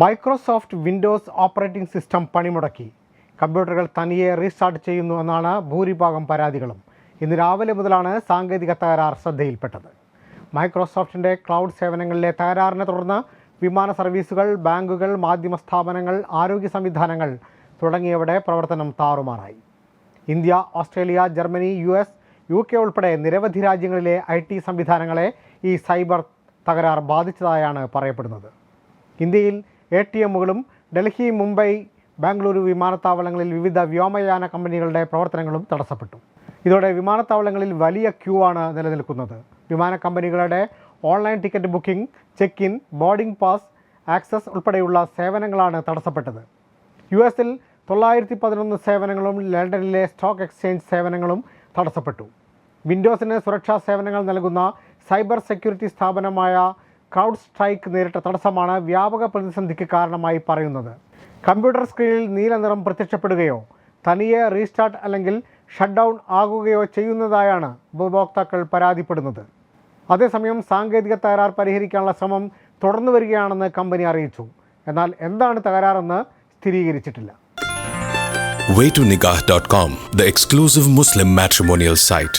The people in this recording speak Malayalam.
മൈക്രോസോഫ്റ്റ് വിൻഡോസ് ഓപ്പറേറ്റിംഗ് സിസ്റ്റം പണിമുടക്കി. കമ്പ്യൂട്ടറുകൾ തനിയെ റീസ്റ്റാർട്ട് ചെയ്യുന്നു എന്നാണ് ഭൂരിഭാഗം പരാതികളും. ഇന്ന് രാവിലെ മുതലാണ് സാങ്കേതിക തകരാർ ശ്രദ്ധയിൽപ്പെട്ടത്. മൈക്രോസോഫ്റ്റിന്റെ ക്ലൗഡ് സേവനങ്ങളിലെ തകരാറിനെ തുടർന്ന് വിമാന സർവീസുകൾ ബാങ്കുകൾ മാധ്യമ സ്ഥാപനങ്ങൾ ആരോഗ്യ സംവിധാനങ്ങൾ തുടങ്ങിയവയുടെ പ്രവർത്തനം താറുമാറായി. India Australia Germany U S U K ഉൾപ്പെടെ നിരവധി രാജ്യങ്ങളിലെ ഐ ടി സംവിധാനങ്ങളെ ഈ സൈബർ തകരാർ ബാധിച്ചതായാണ് പറയപ്പെടുന്നത്. ഇന്ത്യയിൽ എ ടി എമ്മുകളും ഡൽഹി മുംബൈ ബാംഗ്ലൂരു വിമാനത്താവളങ്ങളിൽ വിവിധ വ്യോമയാന കമ്പനികളുടെ പ്രവർത്തനങ്ങളും തടസ്സപ്പെട്ടു. ഇതോടെ വിമാനത്താവളങ്ങളിൽ വലിയ ക്യൂ ആണ് നിലനിൽക്കുന്നത്. വിമാന കമ്പനികളുടെ online ticket booking check in boarding pass access ഉൾപ്പെടെയുള്ള സേവനങ്ങളാണ് തടസ്സപ്പെട്ടത്. യു എസിൽ തൊള്ളായിരത്തി പതിനൊന്ന് സേവനങ്ങളും ലണ്ടനിലെ സ്റ്റോക്ക് എക്സ്ചേഞ്ച് സേവനങ്ങളും തടസ്സപ്പെട്ടു. വിൻഡോസിന് സുരക്ഷാ സേവനങ്ങൾ നൽകുന്ന സൈബർ സെക്യൂരിറ്റി സ്ഥാപനമായ ക്രൗഡ് സ്ട്രൈക്ക് നേരിട്ട തടസ്സമാണ് വ്യാപക പ്രതിസന്ധിക്ക് കാരണമായി പറയുന്നത്. കമ്പ്യൂട്ടർ സ്ക്രീനിൽ നീല നിറം പ്രത്യക്ഷപ്പെടുകയോ തനിയെ റീസ്റ്റാർട്ട് അല്ലെങ്കിൽ ഷട്ട് ഡൗൺ ആകുകയോ ചെയ്യുന്നതായാണ് ഉപഭോക്താക്കൾ പരാതിപ്പെടുന്നത്. അതേസമയം സാങ്കേതിക തകരാർ പരിഹരിക്കാനുള്ള ശ്രമം തുടർന്നു വരികയാണെന്ന് കമ്പനി അറിയിച്ചു. എന്നാൽ എന്താണ് തകരാറെന്ന് സ്ഥിരീകരിച്ചിട്ടില്ല. Waytonikah.com, the exclusive Muslim matrimonial site.